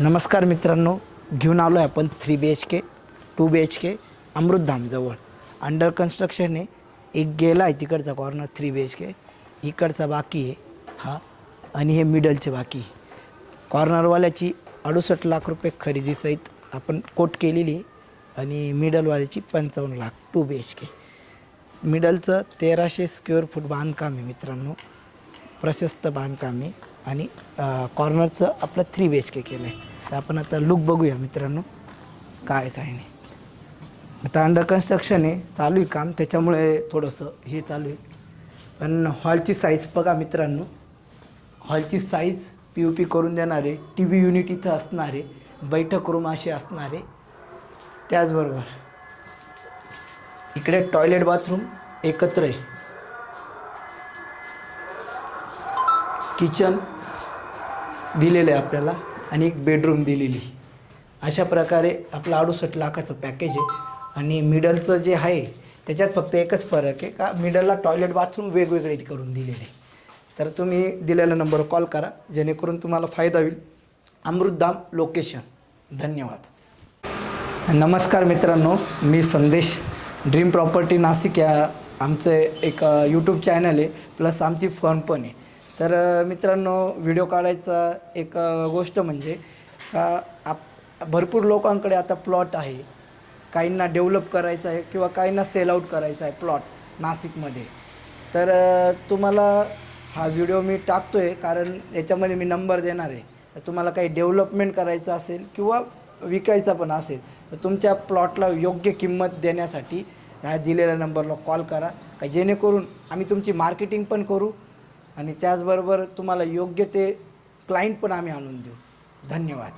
नमस्कार मित्रांनो घेऊन आलो आहे आपण three B H K two B H K अमृतधामजवळ under construction आहे एक गेला आहे तिकडचा corner three B H K इकडचा बाकी आहे हा आणि हे मिडलचे बाकी कॉर्नरवाल्याची अडुसष्ट लाख रुपये खरेदीसहित आपण कोट केलेली आहे आणि मिडलवाल्याची पंचावन्न lakh two B H K मिडलचं तेराशे स्क्वेअर फूट बांधकाम आहे मित्रांनो. प्रशस्त बांधकाम आहे. आणि कॉर्नरचं आपलं थ्री बी एच के केलं आहे तर आपण आता लुक बघूया मित्रांनो. काय काय नाही. आता अंडर कन्स्ट्रक्शन आहे चालू आहे काम. त्याच्यामुळे थोडंसं हे चालू आहे. पण हॉलची साईज बघा मित्रांनो. हॉलची साईज पी यू पी करून देणारे टी व्ही युनिट इथं असणारे बैठक रूम असे असणारे. त्याचबरोबर इकडे टॉयलेट बाथरूम एकत्र आहे. किचन दिलेलं आहे आपल्याला आणि एक बेडरूम दिलेली. अशा प्रकारे आपलं अडुसष्ट लाखाचं पॅकेज आहे. आणि मिडलचं जे आहे त्याच्यात फक्त एकच फरक आहे का मिडलला टॉयलेट बाथरूम वेगवेगळे करून दिलेले तर तुम्ही दिलेल्या नंबरवर कॉल करा जेणेकरून तुम्हाला फायदा होईल. अमृतधाम लोकेशन धन्यवाद. नमस्कार मित्रांनो मी संदेश. ड्रीम प्रॉपर्टी नाशिक या आमचं एक यूट्यूब चॅनल आहे प्लस आमची फर्म पण आहे. तर मित्रांनो व्हिडिओ काढायचा एक गोष्ट म्हणजे का आप भरपूर लोकांकडे आता प्लॉट आहे. काहींना डेव्हलप करायचं आहे किंवा काहींना सेल आऊट करायचा आहे प्लॉट नाशिकमध्ये. तर तुम्हाला हा व्हिडिओ मी टाकतो आहे कारण याच्यामध्ये मी नंबर देणार आहे. तर तुम्हाला काही डेव्हलपमेंट करायचं असेल किंवा विकायचा पण असेल तर तुमच्या प्लॉटला योग्य किंमत देण्यासाठी ह्या दिलेल्या नंबरला कॉल करा. का जेणेकरून आम्ही तुमची मार्केटिंग पण करू आणि त्याचबरोबर तुम्हाला योग्य ते क्लायंट पण आम्ही आणून देऊ. धन्यवाद.